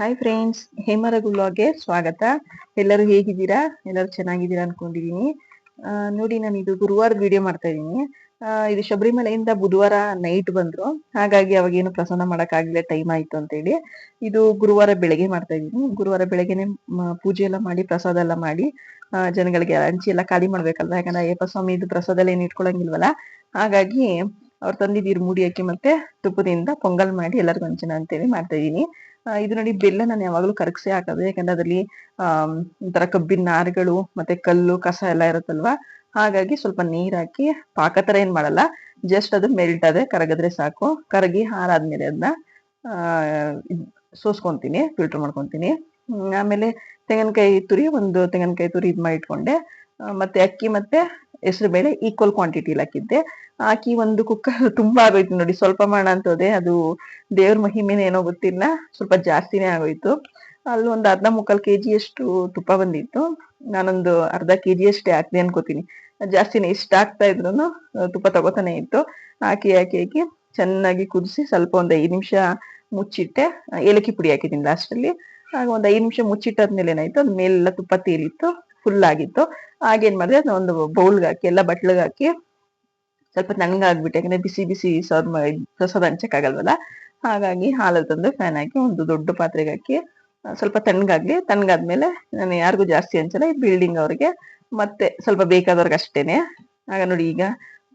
Hi friends ಹೇಮರಗುಲ್ಲಾಗೆ ಸ್ವಾಗತ. ಎಲ್ಲರೂ ಹೇಗಿದ್ದೀರಾ? ಎಲ್ಲರೂ ಚೆನ್ನಾಗಿದ್ದೀರಾ ಅನ್ಕೊಂಡಿದೀನಿ ನೋಡಿ, ನಾನು ಇದು ಗುರುವಾರ ವಿಡಿಯೋ ಮಾಡ್ತಾ ಇದ್ದೀನಿ. ಇದು ಶಬರಿಮಲೆಯಿಂದ ಬುಧವಾರ ನೈಟ್ ಬಂದ್ರು. ಹಾಗಾಗಿ ಅವಾಗ ಏನು ಪ್ರಸನ್ನ ಮಾಡಕ್ ಆಗ್ಲಿಲ್ಲ ಟೈಮ್ ಆಯ್ತು ಅಂತ ಹೇಳಿ ಇದು ಗುರುವಾರ ಬೆಳಗ್ಗೆ ಮಾಡ್ತಾ ಇದ್ದೀನಿ. ಗುರುವಾರ ಬೆಳಗ್ಗೆನೆ ಪೂಜೆ ಎಲ್ಲ ಮಾಡಿ, ಪ್ರಸಾದ ಎಲ್ಲ ಮಾಡಿ ಜನಗಳಿಗೆ ಹಂಚಿ ಎಲ್ಲ ಖಾಲಿ ಮಾಡ್ಬೇಕಲ್ವಾ ಯಾಕಂದ್ರೆ ಅಯ್ಯಪ್ಪ ಸ್ವಾಮಿ ಇದು ಪ್ರಸಾದ ಎಲ್ಲ ಏನು ಇಟ್ಕೊಳಂಗಿಲ್ವಲ್ಲ. ಹಾಗಾಗಿ ಅವ್ರು ತಂದಿದ್ದೀರು ಮೂಡಿ ಅಕ್ಕಿ ಮತ್ತೆ ತುಪ್ಪದಿಂದ ಪೊಂಗಲ್ ಮಾಡಿ ಎಲ್ಲರಿಗೂ ಹಂಚನ ಅಂತೇಳಿ ಮಾಡ್ತಾ ಇದೀನಿ ಇದು ನೋಡಿ ಬೆಲ್ಲ ನಾನು ಯಾವಾಗಲೂ ಕರಗಿಸಿ ಹಾಕೋದು. ಯಾಕಂದ್ರೆ ಅದರಲ್ಲಿ ಒಂಥರ ಕಬ್ಬಿನ ನಾರುಗಳು, ಮತ್ತೆ ಕಲ್ಲು, ಕಸ ಎಲ್ಲ ಇರುತ್ತಲ್ವಾ? ಹಾಗಾಗಿ ಸ್ವಲ್ಪ ನೀರ್ ಹಾಕಿ ಪಾಕ ತರ ಏನ್ ಮಾಡಲ್ಲ. ಜಸ್ಟ್ ಅದು ಮೆಲ್ಟ್ ಆದ್ರೆ ಕರಗಿದ್ರೆ ಸಾಕು. ಕರಗಿ ಹಾರಾದ್ಮೇಲೆ ಅದನ್ನ ಸೋಸ್ಕೊಂತೀನಿ ಫಿಲ್ಟರ್ ಮಾಡ್ಕೊಂತೀನಿ. ಆಮೇಲೆ ತೆಂಗಿನಕಾಯಿ ತುರಿ, ಒಂದು ತೆಂಗಿನಕಾಯಿ ತುರಿ ಇದ್ ಮಾಡಿ ಇಟ್ಕೊಂಡೆ ಮತ್ತೆ ಅಕ್ಕಿ ಮತ್ತೆ ಹೆಸರು ಬೇಳೆ ಈಕ್ವಲ್ ಕ್ವಾಂಟಿಟಿಲಿ ಹಾಕಿದ್ದೆ. ಹಾಕಿ ಒಂದು ಕುಕ್ಕರ್ ತುಂಬಾ ಆಗೋಯ್ತು ನೋಡಿ, ಸ್ವಲ್ಪ ಮಾಡ ಅಂತ ಹೋದೆ ಅದು ದೇವ್ರ ಮಹಿಮೆನೇ ಏನೋ ಗೊತ್ತಿಲ್ಲ, ಸ್ವಲ್ಪ ಜಾಸ್ತಿನೇ ಆಗೋಯ್ತು. ಅಲ್ಲಿ ಒಂದು ಅರ್ಧ ಮುಕ್ಕಾಲ್ ಕೆಜಿ ಅಷ್ಟು ತುಪ್ಪ ಬಂದಿತ್ತು. ನಾನೊಂದು ಅರ್ಧ ಕೆಜಿ ಅಷ್ಟೇ ಹಾಕ್ದೆ ಅನ್ಕೋತೀನಿ. ಜಾಸ್ತಿನೇ ಇಷ್ಟ ಆಗ್ತಾ ಇದ್ರು ತುಪ್ಪ ತಗೋತಾನೆ ಇತ್ತು. ಹಾಕಿ ಹಾಕಿ ಹಾಕಿ ಚೆನ್ನಾಗಿ ಕುದಿಸಿ ಸ್ವಲ್ಪ ಒಂದ್ ಐದು ನಿಮಿಷ ಮುಚ್ಚಿಟ್ಟೆ. ಏಲಕ್ಕಿ ಪುಡಿ ಹಾಕಿದ್ದೀನಿ ಲಾಸ್ಟ್ ಅಲ್ಲಿ. ಆಗ ಒಂದ್ ಐದು ನಿಮಿಷ ಮುಚ್ಚಿಟ್ಟಾದ್ಮೇಲೆ ಏನಾಯ್ತು ಅದ್ ಮೇಲೆಲ್ಲ ತುಪ್ಪ ತೇಲಿತ್ತು ಫುಲ್ ಆಗಿತ್ತು. ಆಗೇನ್ ಮಾಡಿದೆ ಅದನ್ನ ಒಂದು ಬೌಲ್ಗೆ ಹಾಕಿ, ಎಲ್ಲ ಬಟ್ಲಿಗೆ ಹಾಕಿ, ಸ್ವಲ್ಪ ತಣ್ಣಗಾಗ್ಬಿಟ್ಟೆ ಯಾಕಂದ್ರೆ ಬಿಸಿ ಬಿಸಿ ಮಾಡಿ ಪ್ರಸಾದ ಹಂಚಕ್ಕಾಗಲ್ವಲ್ಲ ಹಾಗಾಗಿ ಹಾಲಲ್ಲಿ ತಂದು ಫ್ಯಾನ್ ಹಾಕಿ, ಒಂದು ದೊಡ್ಡ ಪಾತ್ರೆಗೆ ಹಾಕಿ, ಸ್ವಲ್ಪ ತಣ್ಣಗಾಗ್ಲಿ ತಣ್ಣಗಾದ್ಮೇಲೆ ನಾನು ಯಾರಿಗೂ ಜಾಸ್ತಿ ಹಂಚಲ್ಲ ಈ ಬಿಲ್ಡಿಂಗ್ ಅವ್ರಿಗೆ, ಮತ್ತೆ ಸ್ವಲ್ಪ ಬೇಕಾದವ್ರಿಗೆ ಅಷ್ಟೇನೆ. ಆಗ ನೋಡಿ ಈಗ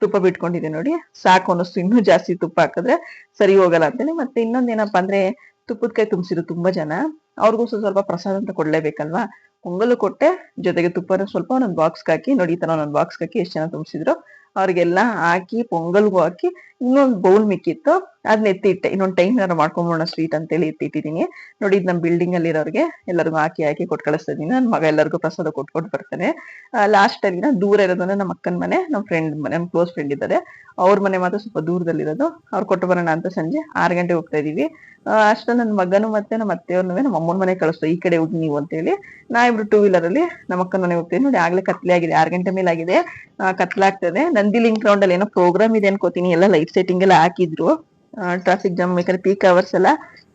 ತುಪ್ಪ ಬಿಟ್ಕೊಂಡಿದೆ ನೋಡಿ, ಸಾಕು ಅನ್ನಿಸ್ತು, ಇನ್ನೂ ಜಾಸ್ತಿ ತುಪ್ಪ ಹಾಕಿದ್ರೆ ಸರಿ ಹೋಗಲ್ಲ ಅಂತೇಳಿ ಮತ್ತೆ ಇನ್ನೊಂದ್ ಏನಪ್ಪಾ ಅಂದ್ರೆ, ತುಪ್ಪದ ಕೈ ತುಂಬಿಸಿದ್ರು ತುಂಬಾ ಜನ, ಅವ್ರಿಗೂ ಸ್ವಲ್ಪ ಪ್ರಸಾದ ಅಂತ ಕೊಡ್ಲೇಬೇಕಲ್ವಾ? ಪೊಂಗಲು ಕೊಟ್ಟೆ. ಜೊತೆಗೆ ತುಪ್ಪನ ಸ್ವಲ್ಪ ಒಂದೊಂದು ಬಾಕ್ಸ್ ಹಾಕಿ, ನೋಡಿ ತರ ಒಂದೊಂದು ಬಾಕ್ಸ್ ಹಾಕಿ ಎಷ್ಟು ಜನ ತುಂಬಿಸಿದ್ರು, ಅವ್ರಿಗೆಲ್ಲ ಹಾಕಿ, ಪೊಂಗಲ್ಗೂ ಹಾಕಿ ಇನ್ನೊಂದು ಬೌಲ್ ಮಿಕ್ಕಿತ್ತು. ಅದನ್ನ ಎತ್ತಿಟ್ಟೆ. ಇನ್ನೊಂದು ಟೈಮ್ ನಾನು ಮಾಡ್ಕೊಂಬೋಣ ಸ್ವೀಟ್ ಅಂತೇಳಿ ಎತ್ತಿಟ್ಟಿದೀನಿ. ನೋಡಿ ಇದು ನಮ್ಮ ಬಿಲ್ಡಿಂಗ್ ಅಲ್ಲಿ ಇರೋರಿಗೆ ಎಲ್ಲರಿಗೂ ಹಾಕಿ ಹಾಕಿ ಕೊಟ್ಟು ಕಳಿಸ್ತಿದ್ದೀನಿ ನನ್ನ ಮಗ ಎಲ್ಲರಿಗೂ ಪ್ರಸಾದ ಕೊಟ್ಕೊಂಡು ಬರ್ತಾನೆ. ಲಾಸ್ಟ್ ಅಲ್ಲಿ ದೂರ ಇರೋದಂದ್ರೆ ನಮ್ಮ ಅಕ್ಕನ ಮನೆ ನಮ್ಮ ಫ್ರೆಂಡ್ ಮನೆ ನಮ್ಮ ಕ್ಲೋಸ್ ಫ್ರೆಂಡ್ ಇದ್ದಾರೆ. ಅವ್ರ ಮನೆ ಮಾತ್ರ ಸ್ವಲ್ಪ ದೂರದಲ್ಲಿರೋದು. ಅವ್ರು ಕೊಟ್ಟು ಬರೋಣ ಅಂತ ಸಂಜೆ ಆರು ಗಂಟೆ ಹೋಗ್ತಾ ಇದೀವಿ. ಅಷ್ಟ ನನ್ನ ಮಗನು ಮತ್ತೆ ನಮ್ಮ ಅತ್ತೆಯವ್ರನ್ನೂ ನಮ್ಮ ಅಮ್ಮನ ಮನೆ ಕಳಿಸ್ತು. ಈ ಕಡೆ ಹೋಗಿ ನೀವು ಅಂತೇಳಿ. ನಾ ಇಬ್ರು ಟೂ ವೀಲರ್ ಅಲ್ಲಿ ನಮ್ಮ ಅಕ್ಕನ ಮನೆ ಹೋಗ್ತೀನಿ ನೋಡಿ ಆಗ್ಲೇ ಕತ್ಲೆ ಆಗಿದೆ. ಆರು ಗಂಟೆ ಮೇಲೆ ಆಗಿದೆ ಕತ್ಲಾಗ್ತದೆ. ನಂದಿ ಲಿಂಕ್ ರೌಂಡ್ ಅಲ್ಲಿ ಏನೋ ಪ್ರೋಗ್ರಾಮ್ ಇದೆ ಅನ್ಕೋತೀನಿ. ಎಲ್ಲ ಲೈಟ್ ಸೆಟ್ಟಿಂಗ್ ಎಲ್ಲ ಹಾಕಿದ್ರು. ಟ್ರಾಫಿಕ್ ಜಾಮ್ ಯಾಕಂದ್ರೆ ಪೀಕ್ ಅವರ್ಸ್ ಎಲ್ಲ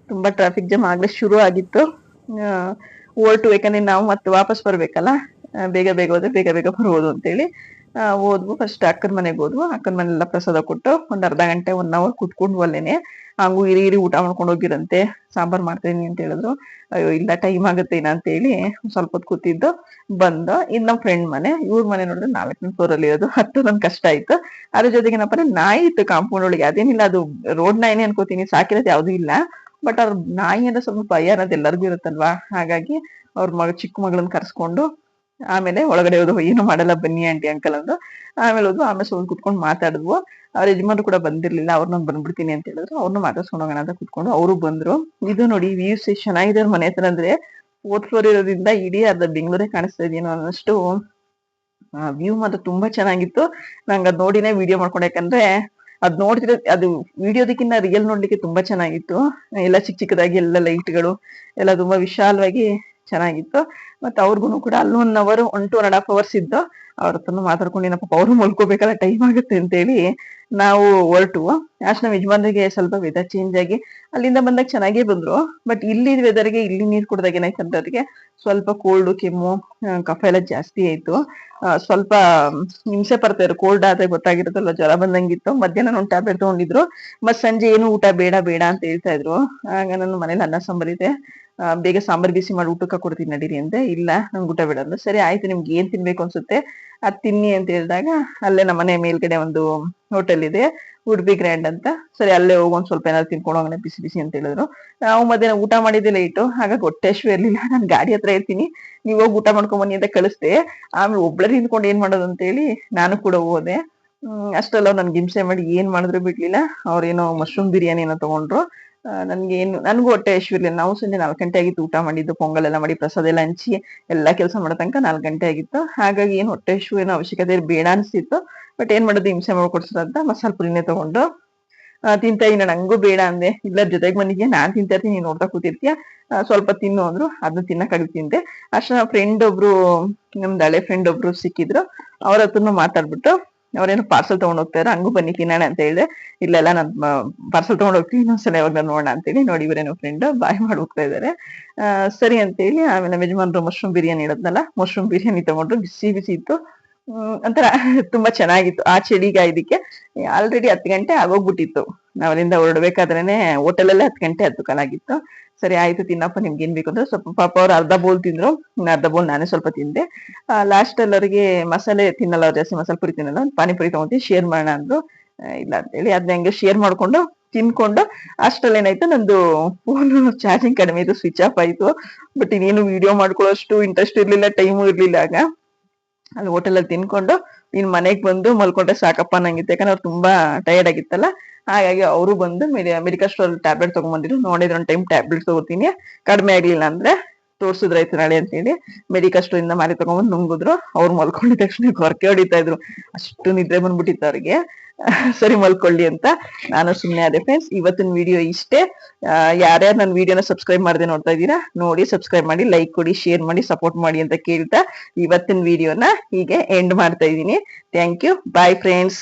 ತುಂಬಾ ಟ್ರಾಫಿಕ್ ಜಾಮ್ ಆಗ್ಲೇ ಶುರು ಆಗಿತ್ತು. ಹೊರಟು ಯಾಕಂದ್ರೆ ನಾವು ಮತ್ತೆ ವಾಪಸ್ ಬರ್ಬೇಕಲ್ಲ? ಬೇಗ ಬೇಗ ಹೋದ್ರೆ ಬೇಗ ಬೇಗ ಬರ್ಬೋದು ಅಂತೇಳಿ. ಹೋದ್ವು ಫಸ್ಟ್ ಅಕ್ಕನ ಮನೆಗೆ ಹೋದ್ವು ಅಕ್ಕನ ಮನೆಲ್ಲ ಪ್ರಸಾದ ಕೊಟ್ಟು ಒಂದ್ ಅರ್ಧ ಗಂಟೆ ಒನ್ ಅವರ್ ಕುತ್ಕೊಂಡು ಅಲ್ಲೇನೆ. ಹಂಗು ಇರಿ ಇರಿ ಊಟ ಮಾಡ್ಕೊಂಡು ಹೋಗಿರಂತೆ. ಸಾಂಬಾರ್ ಮಾಡ್ತೀನಿ ಅಂತ ಹೇಳಿದ್ರು. ಅಯ್ಯೋ, ಇಲ್ಲ ಟೈಮ್ ಆಗುತ್ತೆ ಇನ್ನ ಅಂತ ಹೇಳಿ ಸ್ವಲ್ಪ ಹೊತ್ತು ಕೂತಿದ್ದು. ಬಂದು ಇನ್ ನಮ್ ಫ್ರೆಂಡ್ ಮನೆ. ಇವ್ರ ಮನೆ ನೋಡಿದ್ರೆ ನಾಲ್ಕನೇ ಫ್ಲೋರ್ ಅಲ್ಲಿ ಇರೋದು. ಹತ್ತು ನನ್ ಕಷ್ಟ ಆಯ್ತು. ಅದ್ರ ಜೊತೆಗೆ ಏನಪ್ಪ ಅಂದ್ರೆ ನಾಯಿ ಇತ್ತು ಕಾಂಪೌಂಡ್ ಒಳಗೆ. ಅದೇನಿಲ್ಲ, ಅದು ರೋಡ್ ನಾಯಿನೇ ಅನ್ಕೋತೀನಿ. ಸಾಕಿರೋದು ಯಾವ್ದು ಇಲ್ಲ. ಬಟ್ ಅವ್ರ ನಾಯಿ ಅಂದ್ರೆ ಸ್ವಲ್ಪ ಭಯ ಅನ್ನೋದು ಎಲ್ಲರಿಗೂ ಇರುತ್ತಲ್ವಾ? ಹಾಗಾಗಿ ಅವ್ರ ಮಗ ಚಿಕ್ಕ ಮಗಳನ್ನ ಕರ್ಸ್ಕೊಂಡು ಆಮೇಲೆ ಒಳಗಡೆ ಹೋದ್ವು ಏನು ಮಾಡಲ್ಲ ಬನ್ನಿ ಆಂಟಿ ಅಂಕಲ್ ಅಂದ್ರು ಆಮೇಲೆ ಹೋದ್ವು ಆಮೇಲೆ ಸ್ವಲ್ಪ ಕುತ್ಕೊಂಡು ಮಾತಾಡಿದ್ವು. ಅವ್ರ ಯಜಮಾನ್ರು ಕೂಡ ಬಂದಿರ್ಲಿಲ್ಲ ಅವ್ರನ್ನ ಬಂದ್ಬಿಡ್ತೀನಿ ಅಂತ ಹೇಳಿದ್ರು. ಅವ್ರನ್ನ ಮಾತಾಡ್ಸ್ಕೊಂಡು ಹೋಗೋಣ ಅಂತ ಕುತ್ಕೊಂಡು ಅವರು ಬಂದ್ರು. ಇದು ನೋಡಿ ವ್ಯೂಸ್ ಎಷ್ಟ್ ಚೆನ್ನಾಗಿದೆ ಮನೆ ಹತ್ರ ಅಂದ್ರೆ ಫೋರ್ತ್ ಫ್ಲೋರ್ ಇರೋದ್ರಿಂದ ಇಡೀ ಅರ್ಧ ಬೆಂಗಳೂರೇ ಕಾಣಿಸ್ತಾ ಇದೆಯೇನೋ ಅನ್ನೋಷ್ಟು ವ್ಯೂ ಮಾತ್ರ ತುಂಬಾ ಚೆನ್ನಾಗಿತ್ತು. ನಂಗೆ ಅದ್ ನೋಡಿನೇ ವಿಡಿಯೋ ಮಾಡ್ಕೊಂಡು. ಯಾಕಂದ್ರೆ ಅದ್ ನೋಡ್ತಿರೋ, ಅದು ವಿಡಿಯೋದಕ್ಕಿಂತ ರಿಯಲ್ ನೋಡ್ಲಿಕ್ಕೆ ತುಂಬಾ ಚೆನ್ನಾಗಿತ್ತು. ಎಲ್ಲ ಚಿಕ್ಕ ಚಿಕ್ಕದಾಗಿ ಎಲ್ಲ ಲೈಟ್ಗಳು ಎಲ್ಲ ತುಂಬಾ ವಿಶಾಲವಾಗಿ ಚೆನ್ನಾಗಿತ್ತು. ಮತ್ತೆ ಅವ್ರಿಗೂ ಕೂಡ ಅಲ್ಲಿ one hour one two and half hours ಇದ್ದು ಅವ್ರ ಹತ್ರನು ಮಾತಾಡ್ಕೊಂಡಿನಪ್ಪ ಅವರು ಮಲ್ಕೋಬೇಕಲ್ಲ ಟೈಮ್ ಆಗುತ್ತೆ ಅಂತೇಳಿ ನಾವು ಹೊರಟು. ಅಷ್ಟು ನಮ್ಮ ಯಜಮಾನ್ರಿಗೆ ಸ್ವಲ್ಪ ವೆದರ್ ಚೇಂಜ್ ಆಗಿ ಅಲ್ಲಿಂದ ಬಂದಾಗ ಚೆನ್ನಾಗೇ ಬಂದ್ರು. ಬಟ್ ಇಲ್ಲಿ ವೆದರ್ಗೆ ಇಲ್ಲಿ ನೀರ್ ಕುಡ್ದಾಗ ಏನಾಯ್ತಂದ್ರೆ ಅದಕ್ಕೆ ಸ್ವಲ್ಪ ಕೋಲ್ಡ್ ಕೆಮ್ಮು ಕಫ ಎಲ್ಲ ಜಾಸ್ತಿ ಆಯ್ತು. ಸ್ವಲ್ಪ ಹಿಂಸೆ ಪಡ್ತಾ ಕೋಲ್ಡ್ ಆದ್ರೆ ಗೊತ್ತಾಗಿರುತ್ತಲ್ಲ ಜ್ವರ ಬಂದಂಗಿತ್ತು. ಮಧ್ಯಾಹ್ನ ಒಂದು ಟ್ಯಾಬ್ಲೆಟ್ ತಗೊಂಡಿದ್ರು. ಮತ್ ಸಂಜೆ ಏನು ಊಟ ಬೇಡ ಬೇಡ ಅಂತ ಹೇಳ್ತಾ ಇದ್ರು. ಆಗ ನನ್ನ ಮನೇಲಿ ಅನ್ನ ಸಂಬರಿದೆ ಬೇಗ ಸಾಂಬಾರ್ ಬಿಸಿ ಮಾಡಿ ಊಟಕ್ಕೆ ಕೊಡ್ತೀನಿ ನಡೀರಿ ಅಂದೆ. ಇಲ್ಲ, ನಂಗೆ ಊಟ ಬೇಡ ಅಂದ್ರು ಸರಿ, ಆಯ್ತು, ನಿಮ್ಗೆ ಏನ್ ತಿನ್ಬೇಕು ಅನ್ಸುತ್ತೆ ಅದ್ ತಿನ್ನಿ ಅಂತ ಹೇಳಿದಾಗ ಅಲ್ಲೇ ನಮ್ಮ ಮನೆ ಮೇಲ್ಗಡೆ ಒಂದು ಹೋಟೆಲ್ ಇದೆ ಉಡುಪಿ ಗ್ರ್ಯಾಂಡ್ ಅಂತ. ಸರಿ, ಅಲ್ಲೇ ಹೋಗಿ ಸ್ವಲ್ಪ ಏನಾದ್ರು ತಿನ್ಕೊಂಡು ಹೋಗೋಣ, ಬಿಸಿ ಬಿಸಿ ಅಂತ ಹೇಳಿದ್ರು. ನಾವು ಮಧ್ಯಾಹ್ನ ಊಟ ಮಾಡಿದ್ದೆ ಲೇಟು ಆಗ ಹೊಟ್ಟೆ ಶೂ ಇರ್ಲಿಲ್ಲ. ನಾನು ಗಾಡಿ ಹತ್ರ ಇರ್ತೀನಿ. ನೀವ್ ಹೋಗಿ ಊಟ ಮಾಡ್ಕೊಂಡ್ ಬನ್ನಿ ಅಂತ ಕಳಿಸ್ದೆ. ಆಮೇಲೆ ಒಬ್ಳೇ ನಿಂತ್ಕೊಂಡು ಏನ್ ಮಾಡೋದು ಅಂತ ಹೇಳಿ ನಾನು ಕೂಡ ಹೋದೆ. ಹ್ಮ್, ಅಷ್ಟೆಲ್ಲ ನನ್ಗೆ ಹಿಂಸೆ ಮಾಡಿ ಏನ್ ಮಾಡಿದ್ರು ಬಿಡ್ಲಿಲ್ಲ. ಅವ್ರೇನೋ ಮಶ್ರೂಮ್ ಬಿರಿಯಾನಿ ಏನೋ ತಗೊಂಡ್ರು. ನನ್ಗೆ ಏನು, ನನ್ಗೂ ಹೊಟ್ಟೆ ಹಶ್ವಿರ್ಲಿಲ್ಲ ನಾವು ಸಂಜೆ ನಾಲ್ಕು ಗಂಟೆ ಆಗಿತ್ತು ಊಟ ಮಾಡಿದ್ದು ಪೊಂಗಲ್ ಎಲ್ಲ ಮಾಡಿ ಪ್ರಸಾದ ಎಲ್ಲ ಹಂಚಿ ಎಲ್ಲಾ ಕೆಲಸ ಮಾಡೋ ತನಕ ನಾಲ್ಕು ಗಂಟೆ ಆಗಿತ್ತು. ಹಾಗಾಗಿ ಏನು ಹೊಟ್ಟೆ ಇಶ್ಯೂ ಏನೋ ಅವಶ್ಯಕತೆ ಬೇಡ ಅನ್ಸಿತ್ತು ಬಟ್ ಏನ್ ಮಾಡೋದು, ಹಿಂಸೆ ಮಾಡ್ಕೊಡ್ಸೋದು ಅಂತ ಮಸಾಲ ಪುರಿನೇ ತಗೊಂಡು ತಿಂತಾ ಇನ್ನ ನಂಗೂ ಬೇಡ ಅಂದೆ. ಇಲ್ಲ ಜೊತೆಗೆ ಮನಿಗೆ, ನಾನ್ ತಿಂತಾ ಇರ್ತೀನಿ, ನೀನ್ ನೋಡ್ತಾ ಕೂತಿರ್ತೀಯ? ಸ್ವಲ್ಪ ತಿನ್ನು ಅಂದ್ರು, ಅದನ್ನ ತಿನ್ನಕ್ಕಾಗಿ ತಿಂದೆ. ಅಷ್ಟ ಫ್ರೆಂಡ್ ಒಬ್ರು, ನಮ್ದು ಹಳೆ ಫ್ರೆಂಡ್ ಒಬ್ರು ಸಿಕ್ಕಿದ್ರು. ಅವ್ರ ಹತ್ರನು ಮಾತಾಡ್ಬಿಟ್ಟು ಅವ್ರೇನು ಪಾರ್ಸಲ್ ತಗೊಂಡ್ ಹೋಗ್ತಾರ ಹಂಗೂ ಬನ್ನಿ ತಿನ್ನೋಣ ಅಂತ ಹೇಳಿದೆ, ಇಲ್ಲೆಲ್ಲ ನಾನ್ ಪಾರ್ಸಲ್ ತಗೊಂಡ್ ಹೋಗ್ತೀನಿ, ಇನ್ನೊಂದ್ಸಲ ಯಾವಾಗ ನೋಡೋಣ ಅಂತೇಳಿ ನೋಡಿ ಇವರೇನೋ ಫ್ರೆಂಡ್ ಬಾಯ್ ಮಾಡಿ ಹೋಗ್ತಾ ಇದಾರೆ. ಸರಿ ಅಂತೇಳಿ ಆಮೇಲೆ ಯಜಮಾನ್ರು ಮಶ್ರೂಮ್ ಬಿರಿಯಾನಿ ಇಡದ್ನಲ್ಲ ಮಶ್ರೂಮ್ ಬಿರಿಯಾನಿ ತಗೊಂಡ್ರು, ಬಿಸಿ ಬಿಸಿ ಇತ್ತು. ಒಂಥರ ತುಂಬಾ ಚೆನ್ನಾಗಿತ್ತು. ಆ ಚಳಿಗ ಇದಕ್ಕೆ ಆಲ್ರೆಡಿ ಹತ್ತು ಗಂಟೆ ಆಗೋಗ್ಬಿಟ್ಟಿತ್ತು. ನಾವ್ ಅಲ್ಲಿಂದ ಹೊರಡ್ಬೇಕಾದ್ರೇನೆ ಹೋಟೆಲಲ್ಲೇ ಹತ್ತು ಗಂಟೆ ಹತ್ತು ಕಾಲಾಗಿತ್ತು. ಸರಿ, ಆಯ್ತು ತಿನ್ನಪ್ಪ, ನಿಮ್ಗೆ ಏನ್ ಬೇಕು ಅಂದ್ರೆ ಸ್ವಲ್ಪ ಪಾಪ ಅವ್ರು ಅರ್ಧ ಬೋಲ್ ತಿಂದ್ರು. ಅರ್ಧ ಬೋಲ್ ನಾನೇ ಸ್ವಲ್ಪ ತಿಂದೆ. ಲಾಸ್ಟ್ ಅಲ್ಲಿ ಅವ್ರಿಗೆ ಮಸಾಲೆ ತಿನ್ನಲ್ಲ, ಅವ್ರು ಜಾಸ್ತಿ ಮಸಾಲೆ ಪುರಿ ತಿನ್ನಲ್ಲ ಪಾನಿಪುರಿ ತಗೊಂತೀನಿ ಶೇರ್ ಮಾಡೋಣ ಅಂದ್ರು. ಇಲ್ಲ ಇಲ್ಲ ಅಂತೇಳಿ ಅದನ್ನ ಹಂಗೆ ಶೇರ್ ಮಾಡ್ಕೊಂಡು ತಿನ್ಕೊಂಡು ಅಷ್ಟ್ರಲ್ಲಿ ಏನಾಯ್ತು, ನಂದು ಫೋನ್ ಚಾರ್ಜಿಂಗ್ ಕಡಿಮೆ ಇತ್ತು ಸ್ವಿಚ್ ಆಫ್ ಆಯ್ತು. ಬಟ್ ಇನ್ನೇನು ವಿಡಿಯೋ ಮಾಡ್ಕೊಳ್ಳೋಷ್ಟು ಇಂಟ್ರೆಸ್ಟ್ ಇರ್ಲಿಲ್ಲ ಟೈಮು ಇರ್ಲಿಲ್ಲ ಆಗ. ಅಲ್ಲಿ ಹೋಟೆಲಲ್ಲಿ ತಿನ್ಕೊಂಡು ಇನ್ ಮನೆಗ್ ಬಂದು ಮಲ್ಕೊಂಡ್ರೆ ಸಾಕಪ್ಪ ನಂಗಿತ್ತು. ಯಾಕಂದ್ರೆ ಅವ್ರು ತುಂಬಾ ಟಯರ್ಡ್ ಆಗಿತ್ತಲ್ಲ. ಹಾಗಾಗಿ ಅವರು ಬಂದು ಮೆಡಿಕಲ್ ಸ್ಟೋರ್ ಟ್ಯಾಬ್ಲೆಟ್ ತಗೊಂಡ್ಬಂದಿದ್ರು. ನೋಡಿದ್ರೆ ಒಂದ್ ಟೈಮ್ ಟ್ಯಾಬ್ಲೆಟ್ ತಗೋತೀನಿ. ಕಡಿಮೆ ಆಗ್ಲಿಲ್ಲ ಅಂದ್ರೆ ತೋರ್ಸಿದ್ರಾಯ್ತು ನಾಳೆ ಅಂತ ಹೇಳಿ ಮೆಡಿಕಲ್ ಸ್ಟೋರ್ ಇಂದ ಮಾರಿ ತಗೊಂಡ್ಬಂದು ನುಂಗಿದ್ರು. ಅವ್ರು ಮಲ್ಕೊಂಡಿದ ತಕ್ಷಣ ಹೊರಕೆ ಹೊಡಿತಾ ಇದ್ರು. ಅಷ್ಟು ನಿದ್ರೆ ಬಂದ್ಬಿಟ್ಟಿತ್ತು ಅವ್ರಿಗೆ. ಸರಿ ಮಲ್ಕೊಳ್ಳಿ ಅಂತ. ನಾನು ಸುಮ್ನೆ ಅದೇ ಫ್ರೆಂಡ್ಸ್ ಇವತ್ತಿನ ವಿಡಿಯೋ ಇಷ್ಟೇ. ಯಾರ್ಯಾರು ನನ್ನ ವಿಡಿಯೋನ ಸಬ್ಸ್ಕ್ರೈಬ್ ಮಾಡದೆ ನೋಡ್ತಾ ಇದ್ದೀರಾ, ನೋಡಿ ಸಬ್ಸ್ಕ್ರೈಬ್ ಮಾಡಿ ಲೈಕ್ ಕೊಡಿ ಶೇರ್ ಮಾಡಿ ಸಪೋರ್ಟ್ ಮಾಡಿ ಅಂತ ಕೇಳ್ತಾ ಇವತ್ತಿನ ವಿಡಿಯೋನ ಹೀಗೆ ಎಂಡ್ ಮಾಡ್ತಾ ಇದ್ದೀನಿ. Thank you bye friends